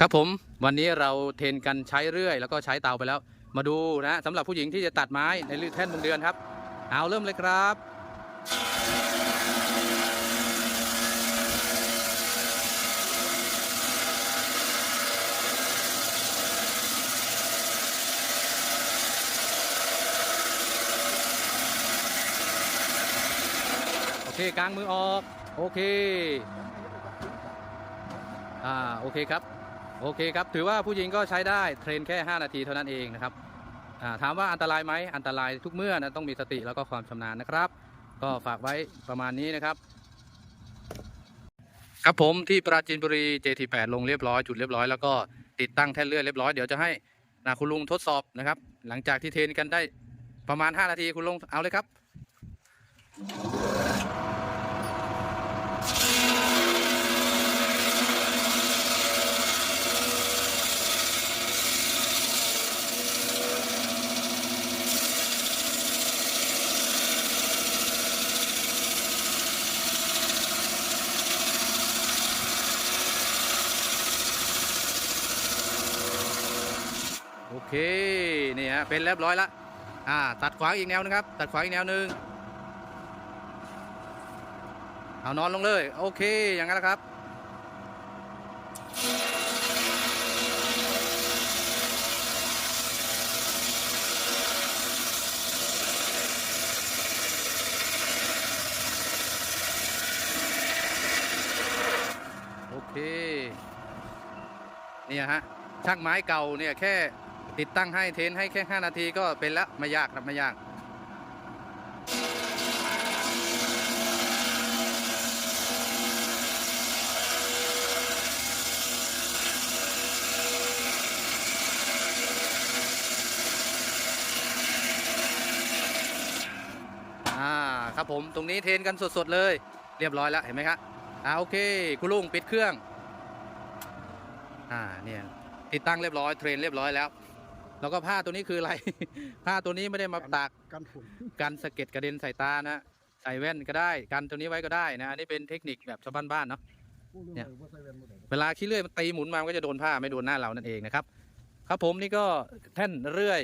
ครับผมวันนี้เราเทรนกันใช้เรื่อย แล้วก็ใช้เตาไปแล้ว มาดูนะสำหรับผู้หญิงที่จะตัดไม้ในแท่นวงเดือนครับ เอาเริ่มเลยครับโอเคกลางมือออก โอเค อ่า โอเคครับ โอเคครับ ถือว่าผู้หญิงก็ใช้ได้เทรนแค่ 5 นาทีเท่านั้นเองนะครับถามว่าอันตรายไหมอันตรายทุกเมื่อนะต้องมีสติแล้วก็ความชำนาญนะครับ ก็ฝากไว้ประมาณนี้นะครับ ครับผมที่ปราจีนบุรี JT8 ลงเรียบร้อยจุดเรียบร้อยแล้วก็ติดตั้งแท่นเลื่อนเรียบร้อยเดี๋ยวจะให้นะคุณลุงทดสอบนะครับ หลังจากที่เทรนกันได้ประมาณ 5 นาทีคุณลุงเอาเลยครับ เคนี่ฮะเป็นเรียบร้อยละอ่าตัดขวางอีกแนวนึงครับ ตัดขวางอีกแนวหนึ่งเอานอนลงเลย โอเคอย่างนั้นแหละครับ โอเค เนี่ยฮะช่างไม้เก่าเนี่ยแค่ ติดตั้งให้เทนให้แค่ 5 นาทีก็เป็นแล้วไม่ยากครับไม่ยากอ่าครับผมตรงนี้เทนกันสดๆเลย เรียบร้อยแล้วเห็นไหมครับอ่าโอเค คุณลุงปิดเครื่องอ่าเนี่ยติดตั้งเรียบร้อยเทรนเรียบร้อยแล้ว แล้วก็ผ้าตัวนี้คืออะไร ผ้าตัวนี้ไม่ได้มาตากกันฝุ่นกันสะเก็ดกระเด็นใส่ตานะใส่แว่นก็ได้กันตัวนี้ไว้ก็ได้นะอันนี้เป็นเทคนิคแบบชาวบ้านๆเนาะผู้เรื่องเนี่ยเลยว่าใส่แว่นบ่ได้เวลาขี้เลื่อยมันตีหมุนมามันก็จะโดนผ้าไม่โดนหน้าเรานั่นเองนะครับ ครับผมนี่ก็แท่นเรื่อย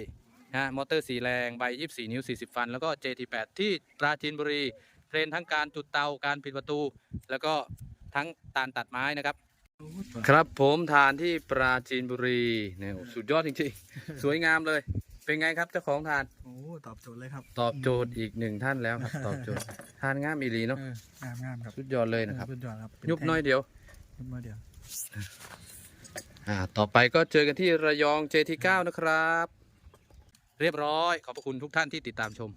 นะมอเตอร์สีแรงใบ 24 นิ้ว 40 ฟัน แล้วก็ JT8 ที่ปราจีนบุรีเทรนทั้งการจุดเตาการปิดประตู แล้วก็ทั้งตานตัดไม้นะครับ ครับผมทานที่ปราจีนบุรีเนี่ยโอ้สุดยอดจริงๆ สวยงามเลย เป็นไงครับเจ้าของทาน โอ้ตอบโจทย์เลยครับ ตอบโจทย์อีกหนึ่งท่านแล้วครับ ตอบโจทย์ทานง่ามอีหลีเนาะเอองามงามครับสุดยอดเลยนะครับสุดยอดครับเป็ยุบน้อยเดียวยุบน้อยเดียวอ่าต่อไปก็เจอกันที่ระยอง JT9 นะครับ เรียบร้อยขอบพระคุณทุกท่านที่ติดตามชม